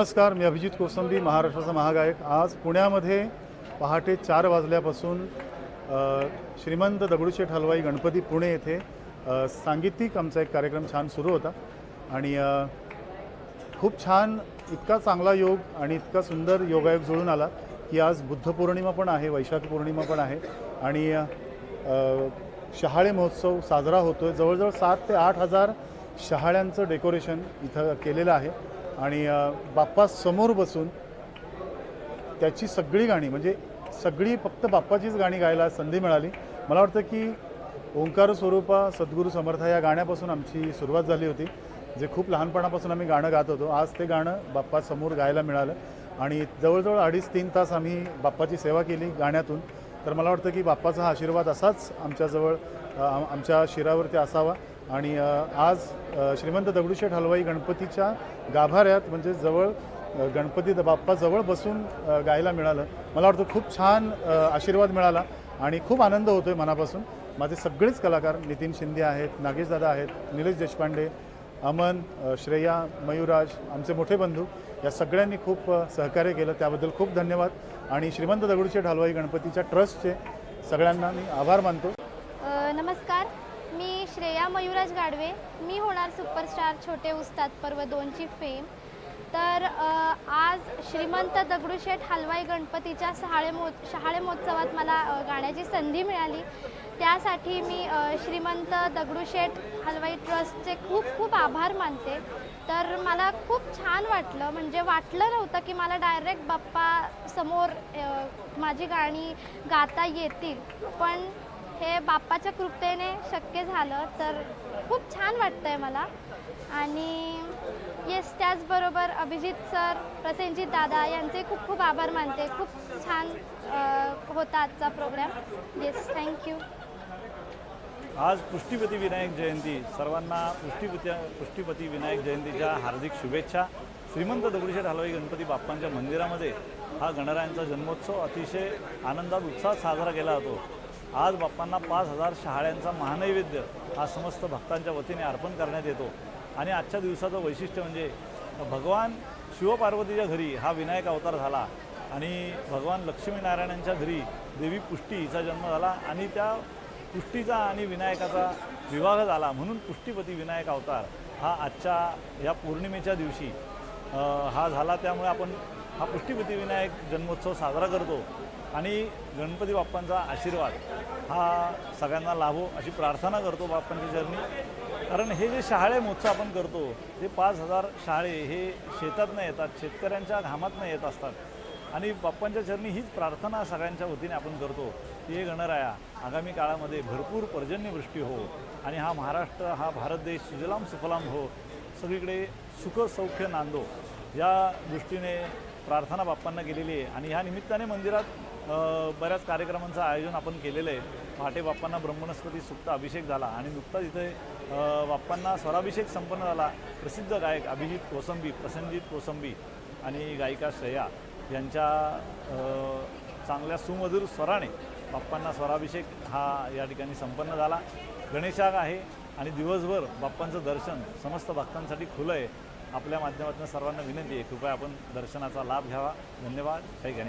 नमस्कार मी अभिजित कोसंबी महाराष्ट्राचा महागायक. आज पुण्यामध्ये पहाटे चार वाजल्यापासून श्रीमंत दगडूशेठ हलवाई गणपती पुणे येथे सांगीतिक आमचा एक कार्यक्रम छान सुरू होता. आणि खूप छान इतका चांगला योग आणि इतका सुंदर योगायोग जुळून आला की आज बुद्ध पौर्णिमा पण आहे वैशाख पौर्णिमा पण आहे. आणि शहाळे महोत्सव साजरा होतो आहे जवळजवळ सात ते आठ हजार शहाळ्यांचं डेकोरेशन इथं केलेलं आहे. आणि बाप्पा समोर बसून त्याची सगळी गाणी म्हणजे सगळी फक्त बाप्पाचीच गाणी गायला संधी मिळाली. मला वाटतं की ओंकार स्वरूपा सद्गुरू समर्थ या गाण्यापासून आमची सुरुवात झाली होती जे खूप लहानपणापासून आम्ही गाणं गात होतो. आज ते गाणं बाप्पासमोर गायला मिळालं आणि जवळजवळ अडीच तीन तास आम्ही बाप्पाची सेवा केली गाण्यातून. तर मला वाटतं की बाप्पाचा हा आशीर्वाद असाच आमच्याजवळ आम- आमच्या शिरावरती असावा. आणि आज श्रीमंत दगडूशेठ हलवाई गणपतीच्या गाभाऱ्यात म्हणजे जवळ गणपती बाप्पाजवळ बाप्पा जवळ बसून गायला मिळालं. मला वाटतं खूप छान आशीर्वाद मिळाला आणि खूप आनंद होतो आहे मनापासून. माझे सगळेच कलाकार नितीन शिंदे आहेत नागेशदादा आहेत निलेश देशपांडे अमन श्रेया मयूराज आमचे मोठे बंधू या सगळ्यांनी खूप सहकार्य केलं. त्याबद्दल खूप धन्यवाद. आणि श्रीमंत दगडूशेठ हलवाई गणपतीच्या ट्रस्टचे सगळ्यांना मी आभार मानतो अ, नमस्कार मी श्रेया मयुराज गाडवे मी होणार सुपरस्टार छोटे उस्ताद पर्व दोनची फेम तर आज श्रीमंत दगडूशेठ हलवाई गणपतीच्या शहाळे मो शहाळे महोत्सवात मला गाण्याची संधी मिळाली. त्यासाठी मी श्रीमंत दगडूशेठ हलवाई ट्रस्टचे खूप खूप आभार मानते. तर मला खूप छान वाटलं म्हणजे वाटलं नव्हतं की मला डायरेक्ट बाप्पा समोर माझी गाणी गाता येतील. पण हे बाप्पाच्या कृपेने शक्य झालं तर खूप छान वाटतंय मला. आणि येस त्याचबरोबर अभिजित सर प्रसेनजित दादा यांचे खूप खूप आभार मानते. खूप छान होता आजचा प्रोग्राम येस थँक्यू आज पुष्टीपती विनायक जयंती. सर्वांना पुष्टीपती पुष्टीपती विनायक जयंतीच्या हार्दिक शुभेच्छा. श्रीमंत दगडूशेठ हलवाई गणपती बाप्पांच्या मंदिरामध्ये हा गणरायांचा जन्मोत्सव अतिशय आनंदात उत्साहात साजरा केला जातो. आज बाप्पांना पाच हजार शहाळ्यांचा महानैवेद्य हा समस्त भक्तांच्या वतीने अर्पण करण्यात येतो. आणि आजच्या दिवसाचं वैशिष्ट्य म्हणजे भगवान शिवपार्वतीच्या घरी हा विनायक अवतार झाला आणि भगवान लक्ष्मीनारायणांच्या घरी देवी पुष्टी हिचा जन्म झाला आणि त्या पुष्टीचा आणि विनायकाचा विवाह झाला म्हणून पुष्टीपती विनायक अवतार हा आजच्या या पौर्णिमेच्या दिवशी हा झाला. त्यामुळे आपण हा पुष्टीपती विनायक जन्मोत्सव साजरा करतो. आणि गणपती बाप्पांचा आशीर्वाद हा सगळ्यांना लाभो अशी प्रार्थना करतो बाप्पांची जर्नी. कारण हे जे शहाळे महोत्सव आपण करतो ते पाच हजार शाळे हे शेतातनं येतात शेतकऱ्यांच्या घामातनं येत असतात. आणि बाप्पांच्या चरणी हीच प्रार्थना सगळ्यांच्या वतीने आपण करतो. की हे गणराया आगामी काळामध्ये भरपूर पर्जन्यवृष्टी हो आणि हा महाराष्ट्र हा भारत देश सुजलाम सुफलाम हो. सगळीकडे सुख सौख्य नांदो. या दृष्टीने प्रार्थना बाप्पांना केलेली आहे. आणि ह्या निमित्ताने मंदिरात बऱ्याच कार्यक्रमांचं आयोजन आपण केलेलं आहे. पहाटे बाप्पांना ब्रह्मणस्पती सुप्त अभिषेक झाला आणि नुकताच इथे बाप्पांना स्वराभिषेक संपन्न झाला. प्रसिद्ध गायक अभिजित कोसंबी प्रसंजित कोसंबी आणि गायिका श्रेया यांच्या चांगल्या सुमधुर स्वराने बाप्पांना स्वराभिषेक हा या ठिकाणी संपन्न झाला. गणेशाग आहे आणि दिवसभर बाप्पांचं दर्शन समस्त भक्तांसाठी खुलं आहे. आपल्या माध्यमातून सर्वांना विनंती आहे कृपया आपण दर्शनाचा लाभ घ्यावा. धन्यवाद. जय गणेश.